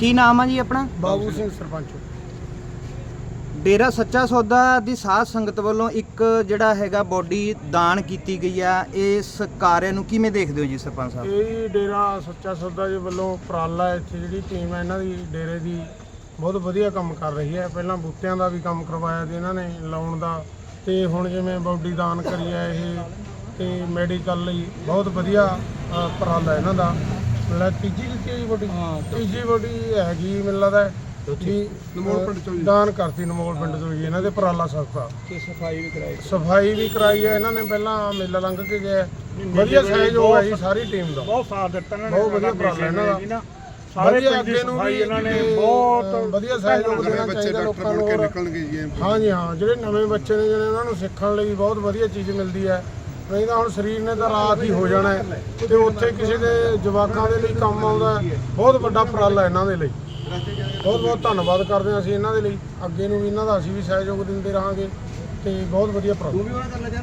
ਕੀ ਨਾਮ ਆ ਜੀ ਆਪਣਾ? ਬਾਬੂ ਸਿੰਘ ਸਰਪੰਚ। ਡੇਰਾ ਸੱਚਾ ਸੌਦਾ ਦੀ ਸਾਧ ਸੰਗਤ ਵੱਲੋਂ ਇੱਕ ਜਿਹੜਾ ਹੈਗਾ ਬੋਡੀ ਦਾਨ ਕੀਤੀ ਗਈ ਆ। ਇਸ ਕਾਰਿਆਂ ਨੂੰ ਕਿਵੇਂ ਦੇਖਦੇ ਹੋ ਜੀ ਸਰਪੰਚ ਸਾਹਿਬ? ਇਹ ਡੇਰਾ ਸੱਚਾ ਸੌਦਾ ਜੀ ਵੱਲੋਂ ਉਪਰਾਲਾ ਹੈ। ਇੱਥੇ ਜਿਹੜੀ ਟੀਮ ਹੈ ਇਹਨਾਂ ਦੀ ਡੇਰੇ ਦੀ ਬਹੁਤ ਵਧੀਆ ਕੰਮ ਕਰ ਰਹੀ ਹੈ। ਪਹਿਲਾਂ ਬੂਟਿਆਂ ਦਾ ਵੀ ਕੰਮ ਕਰਵਾਇਆ ਤੇ ਇਹਨਾਂ ਨੇ ਲਾਉਣ ਦਾ। ਤੇ ਹੁਣ ਜਿਵੇਂ ਬੋਡੀ ਦਾਨ ਕਰੀ ਹੈ ਇਹ ਤੇ ਮੈਡੀਕਲ ਲਈ ਬਹੁਤ ਵਧੀਆ ਹੈ ਇਹਨਾਂ ਦਾ। ਮਤਲਬ ਤੀਜੀ ਦਿੱਤੀ ਹੈ ਜੀ ਬੋਡੀ ਤੀਜੀ ਬੋਡੀ ਹੈਗੀ ਮੈਨੂੰ ਲੱਗਦਾ ਵੀ ਨਮੋਲ ਪਿੰਡ ਤੋਂ ਦਾਨ ਕਰਤੀ ਨਮੋਲ ਪਿੰਡ ਤੋਂ ਜੀ ਇਹਨਾਂ ਦੇ ਉਪਰਾਲਾ ਸੰਸਥਾ ਤੇ ਸਫ਼ਾਈ ਵੀ ਕਰਾਈ। ਸਫ਼ਾਈ ਵੀ ਕਰਾਈ ਹੈ ਇਹਨਾਂ ਨੇ ਪਹਿਲਾਂ ਮੇਲਾ ਲੰਘ ਕੇ ਗਏ ਵਧੀਆ ਸਹਿਯੋਗ ਹੈ ਜੀ ਸਾਰੀ ਟੀਮ ਦਾ। ਬਹੁਤ ਸਾਥ ਦਿੱਤਾ ਇਹਨਾਂ ਨੇ ਬਹੁਤ ਵਧੀਆ ਉਪਰਾਲਾ ਇਹਨਾਂ ਦਾ। ਨਾ। ਸਾਰੇ ਵਧੀਆ ਪਿੰਡ ਦੀ ਅੱਗੇ ਨੂੰ ਸਫ਼ਾਈ ਵੀ ਇਹਨਾਂ ਨੇ ਬਹੁਤ ਵਧੀਆ ਸਹਿਯੋਗ ਦੇਣਾ ਚਾਹੀਦਾ ਲੋਕਾਂ ਨੂੰ ਔਰ- ਨਿਕਲਣਗੇ ਜੀ ਇਹ। ਹਾਂਜੀ ਹਾਂ ਜਿਹੜੇ ਨਵੇਂ ਬੱਚੇ ਨੇ ਜਿਹੜੇ ਉਹਨਾਂ ਨੂੰ ਸਿੱਖਣ ਲਈ ਬਹੁਤ ਵਧੀਆ ਚੀਜ਼ ਮਿਲਦੀ ਹੈ। ਨਹੀਂ ਤਾਂ ਹੁਣ ਸਰੀਰ ਨੇ ਤਾਂ ਰਾਤ ਹੀ ਹੋ ਜਾਣਾ ਹੈ ਤੇ ਉੱਥੇ ਕਿਸੇ ਦੇ ਜਵਾਕਾਂ ਦੇ ਲਈ ਕੰਮ ਆਉਂਦਾ ਬਹੁਤ ਵੱਡਾ ਉਪਰਾਲਾ ਇਹਨਾਂ ਦੇ ਲਈ। ਬਹੁਤ ਬਹੁਤ ਧੰਨਵਾਦ ਕਰਦੇ ਹਾਂ ਅਸੀਂ ਇਹਨਾਂ ਦੇ ਲਈ। ਅੱਗੇ ਨੂੰ ਵੀ ਇਹਨਾਂ ਦਾ ਅਸੀਂ ਵੀ ਸਹਿਯੋਗ ਦਿੰਦੇ ਰਹਾਂਗੇ ਤੇ ਬਹੁਤ ਵਧੀਆ ਉਪਰਾਲਾ।